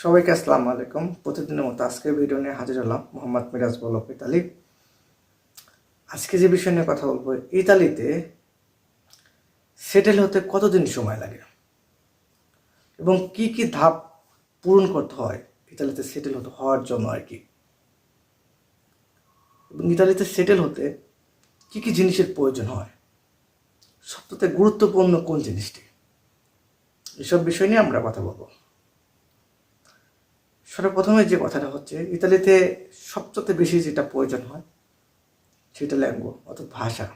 সবাইকে আসসালামু আলাইকুম। প্রতিদিনের মতো আজকের ভিডিও নিয়ে হাজির হলাম মোহাম্মদ মিরাজ বলক ইতালি। আজকে যে বিষয় নিয়ে কথা বলব, ইতালিতে সেটেল হতে কতদিন সময় লাগে? এবং কি কি ধাপ পূরণ করতে হয়? ইতালিতে সেটেল হতে হওয়ার জন্য আর কি। এবং ইতালিতে সেটেল হতে কি কি জিনিসের প্রয়োজন হয়? সবথেকে গুরুত্বপূর্ণ কোন জিনিসটি? এসব বিষয় নিয়ে আমরা কথা বলব। সর্বপ্রথমে যে কথাটা হচ্ছে, ইতালিতে সবচেয়ে বেশি যেটা প্রয়োজন হয়, সেটা ল্যাঙ্গো অর্থাৎ ভাষা।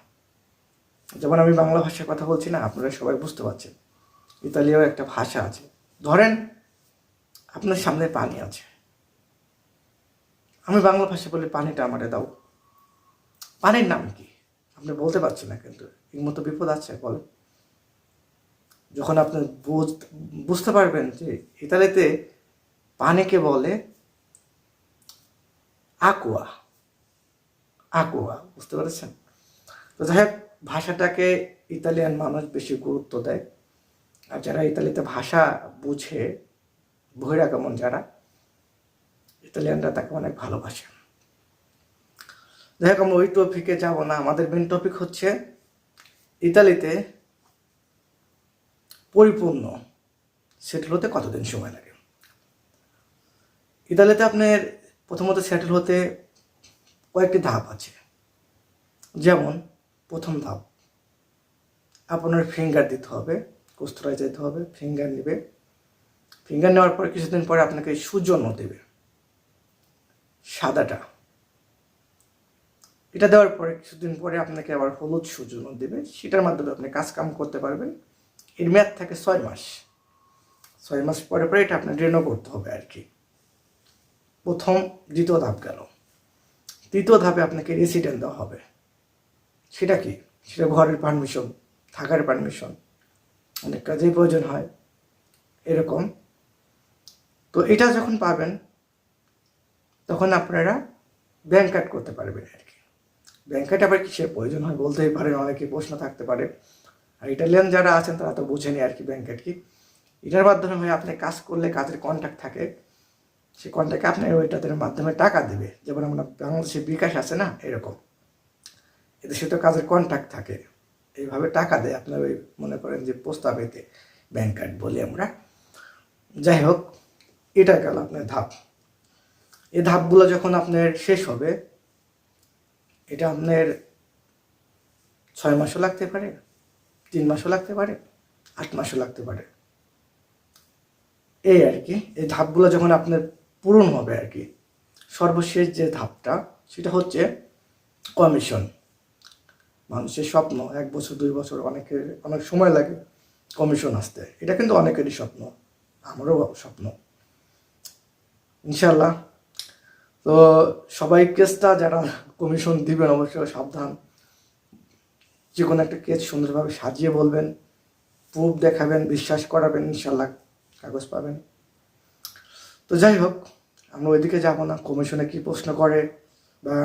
যেমন আমি বাংলা ভাষায় কথা বলছি না, আপনারা সবাই বুঝতে পারছেন ইতালিও একটা ভাষা আছে। ধরেন, আপনার সামনে পানি আছে। আমি বাংলা ভাষা বলি পানিটা আমারে দাও। পানির নাম কি? আপনি বলতে পারছেন না কিন্তু, এর মতো বিপদ আছে, বলেন। যখন আপনি বুঝ- বুঝতে পারবেন যে ইতালিতে পানিকে বলে আকুয়া আকুয়া বুঝতে পেরেছেন? তো যাই হোক, ভাষাটাকে ইতালিয়ান মানুষ বেশি গুরুত্ব দেয়। আর যারা ইতালিতে ভাষা বুঝে, বহিরাগমন যারা, ইতালিয়ানরা তাকে অনেক ভালোবাসে। যাই হোক, আমরা ওই টপিকে যাব না। আমাদের মেন টপিক হচ্ছে ইতালিতে পরিপূর্ণ সেটেল হতে কতদিন সময় লাগে? ইতালিতে আপনার প্রথমত সেটেল হতে কয়েকটি ধাপ আছে। যেমন, প্রথম ধাপ, আপনার ফিঙ্গার দিতে হবে কোস্তরায় যেতে হবে ফিঙ্গার নেবে। ফিঙ্গার নেওয়ার পরে কিছুদিন পরে আপনাকে সুজন্য দেবে। সাদাটা, এটা দেওয়ার পরে কিছুদিন পরে আপনাকে আবার হলুদ সুজন্য দেবে। সেটার মাধ্যমে আপনি কাজ কাম করতে পারবেন। এর মেয়াদ থাকে ছয় মাস। ছয় মাস পরে পরে এটা আপনার রেনো করতে হবে আর কি। প্রথম দ্বিতীয় ধাপ গেল। তৃতীয় ধাপে আপনাকে রেসিডেন্ট দেওয়া হবে। সেটা কি? সেটা ঘরের পারমিশন থাকার পারমিশন অনেক কাজেই প্রয়োজন হয়। এরকম। তো এটা যখন পাবেন, তখন আপনারা ব্যাংক কার্ড করতে পারবেন আর কি। ব্যাংক কার্ড আবার কিসের প্রয়োজন হয় বলতেই পারেন অনেকে প্রশ্ন থাকতে পারে। আর ইটালিয়ান যারা আছেন, তারা তো বোঝেনি আর কি ব্যাংক কার্ড কি। এটার মাধ্যমে হয় আপনি কাজ করলে, কাজের কন্ট্যাক্ট থাকে। সে কন্ট্যাক্টে আপনার ওইটাদের মাধ্যমে টাকা দেবে। যেমন আমরা বাংলাদেশে বিকাশ আছে না, এরকম। এদেশে তো কাজের কন্ট্যাক্ট থাকে। এইভাবে টাকা দেয়। আপনার ওই মনে করেন যে প্রস্তাবেতে ব্যাংক কার্ড বলি আমরা। যাই হোক, এটা গেল আপনার ধাপ। এই ধাপগুলো যখন আপনার শেষ হবে, এটা আপনার ছয় মাসও লাগতে পারে, তিন মাসও লাগতে পারে, আট মাসও লাগতে পারে। এই আর কি। এই ধাপগুলো যখন আপনার পূরণ হবে আর কি। সর্বশেষ যে ধাপটা, সেটা হচ্ছে কমিশন মানুষের স্বপ্ন, এক বছর, দুই বছর, অনেকের, অনেক সময় লাগে কমিশন আসতে। এটা কিন্তু অনেকেরই স্বপ্ন, আমারও স্বপ্ন। ইনশাল্লাহ তো সবাই কেসটা, যারা কমিশন দিবেন, অবশ্যই সাবধান। যে কোনো একটা কেস সুন্দরভাবে সাজিয়ে বলবেন প্রুফ দেখাবেন, বিশ্বাস করাবেন ইনশাল্লাহ কাগজ পাবেন। তো যাই হোক আমরা ওইদিকে যাব না। কমিশনে কি প্রশ্ন করে বা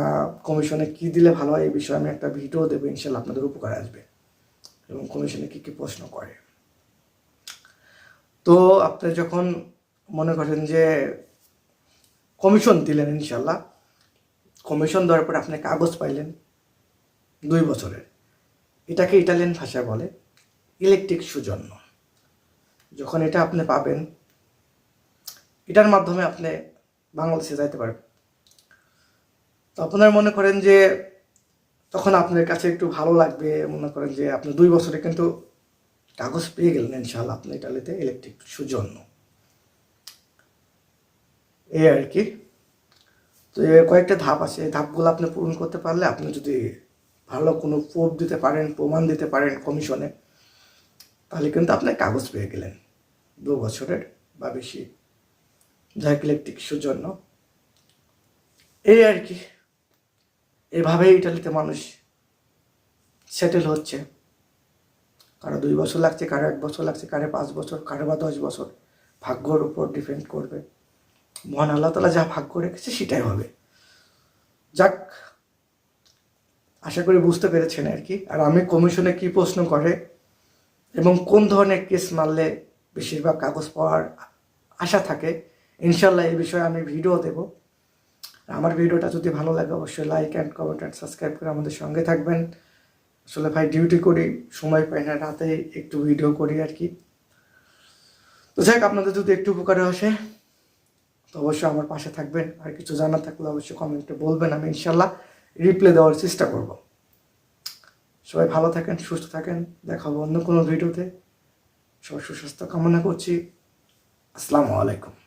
কমিশনে কি দিলে ভালো হয় এই বিষয়ে আমি একটা ভিডিও দেবো, ইনশাল্লাহ আপনাদের উপকারে আসবে। এবং কমিশনে কি কি প্রশ্ন করে। তো আপনি যখন মনে করেন যে কমিশন দিলেন ইনশাল্লাহ, কমিশন দেওয়ার পর আপনি কাগজ পাইলেন দুই বছরের। এটাকে ইটালিয়ান ভাষায় বলে ইলেকট্রিক সুজন্য। যখন এটা আপনি পাবেন এটার মাধ্যমে আপনি বাংলাদেশে যাইতে পারবেন। তো আপনার মনে করেন যে তখন আপনার কাছে একটু ভালো লাগবে, মনে করেন যে আপনি দুই বছরে কিন্তু কাগজ পেয়ে গেলেন ইনশাল্লাহ আপনি ইটালিতে ইলেকট্রিক সুজন্য এই আর কি। তো কয়েকটা ধাপ আছে, এই ধাপগুলো আপনি পূরণ করতে পারলে আপনি যদি ভালো কোনো প্রুফ দিতে পারেন, প্রমাণ দিতে পারেন কমিশনে, তাহলে কিন্তু আপনি কাগজ পেয়ে গেলেন। দু বছরের বা বেশি। যাই ইলেকট্রিক জন্য এই আর কি। এভাবেই ইটালিতে মানুষ সেটেল হচ্ছে। কারও দুই বছর লাগছে, কারও এক বছর লাগছে, কারও পাঁচ বছর, কারও বা দশ বছর। ভাগ্যর উপর ডিপেন্ড করবে। মহান আল্লাহ তালা যা ভাগ্য রেখেছে সেটাই হবে। যাক, আশা করি বুঝতে পেরেছেন আর কি। আর আমি কমিশনে কি প্রশ্ন করে এবং কোন ধরনের কেস মারলে বেশিরভাগ কাগজ পাওয়ার আশা থাকে ইনশাল্লাহ এই বিষয়ে আমি ভিডিও দেব। আমার ভিডিওটা যদি ভালো লাগে, অবশ্যই like and comment and subscribe করে আমাদের সঙ্গে থাকবেন। আসলে ভাই ডিউটি করি সময় পাই না, রাতে একটু ভিডিও করি আর কি। তো যাই আপনাদের যদি একটু উপকারে আসে, তো অবশ্যই আমার পাশে থাকবেন। আর কিছু জানা থাকলে অবশ্যই কমেন্টে বলবেন, আমি ইনশাল্লাহ রিপ্লাই দেওয়ার চেষ্টা করব। সবাই ভালো থাকেন, সুস্থ থাকেন, দেখা হবে অন্য কোনো ভিডিওতে সবাই সুস্বাস্থ্য কামনা করছি। আসসালামু আলাইকুম।